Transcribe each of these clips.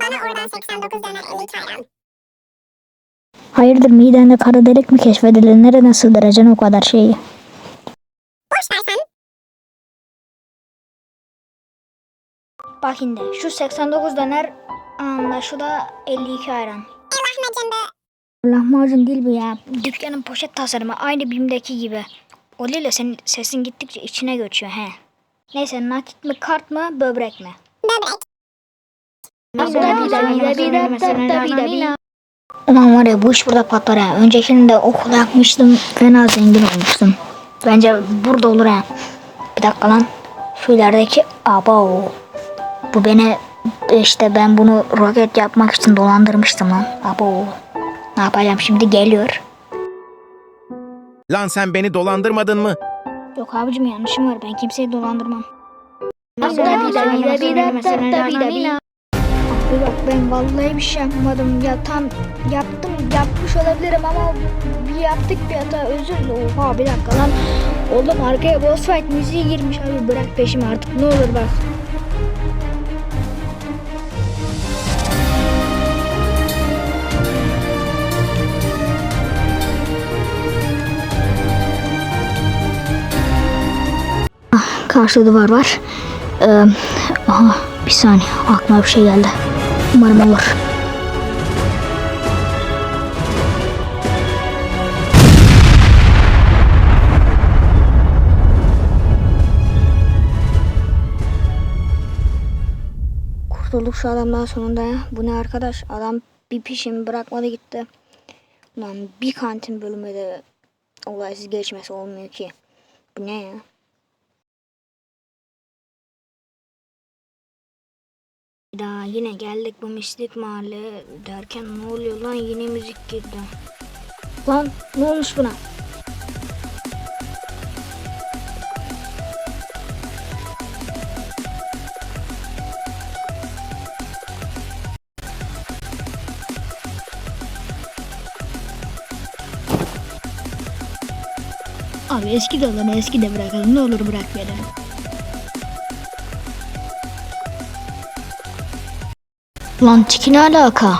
Bana oradan 89 döner 52 ayran. Hayırdır midende kara delik mi keşfedildi? Nereden sığdıracaksın o kadar şeyi? Boş ver sen. Bak şimdi şu 89 döner anla şu da 52 ayran. Lahmacun bu. Lahmacun değil bu ya. Dükkanın poşet tasarımı aynı BİM'deki gibi. O değil de senin sesin gittikçe içine göçüyor he. Neyse nakit mi kart mı böbrek mi? Böbrek. Ulan var ya bu iş burada patlar ha. Öncekinde okul yakmıştım. Fena zengin olmuştum. Bence burada olur ha. Bir dakika lan. Şu ilerideki abo. Bu beni işte ben bunu roket yapmak için dolandırmıştım lan. Abo. Ne yapacağım şimdi geliyor. Lan sen beni dolandırmadın mı? Yok abicim yanlışım var. Ben kimseyi dolandırmam. Abi bak ben vallahi bir şey yapmadım. Ya tam yaptım yapmış olabilirim ama bir yaptık bir hata özür dilerim. Oha bir dakika lan. Oğlum arkaya boss fight müziği girmiş abi bırak peşimi artık ne olur bak. Karşıda duvar var. Ee, aha, bir saniye aklıma bir şey geldi. Umarım olur. Kurtulduk şu adamdan sonunda ya. Bu ne arkadaş? Adam bir pişimi bırakmadı gitti. Ulan bir kantin bölümü de olaysız geçmesi olmuyor ki. Bu ne ya? Daha yine geldik bu mistik mahalle derken ne oluyor lan yine müzik girdi. Lan ne olmuş buna? Abi eski de olanı eski de bırakalım ne olur bırak beni. Lan tiki ne alaka?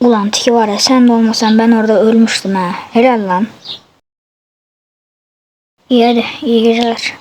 Ulan tiki var ya sen de olmasan ben orada ölmüştüm ha. Helal lan. İyi hadi iyi geceler.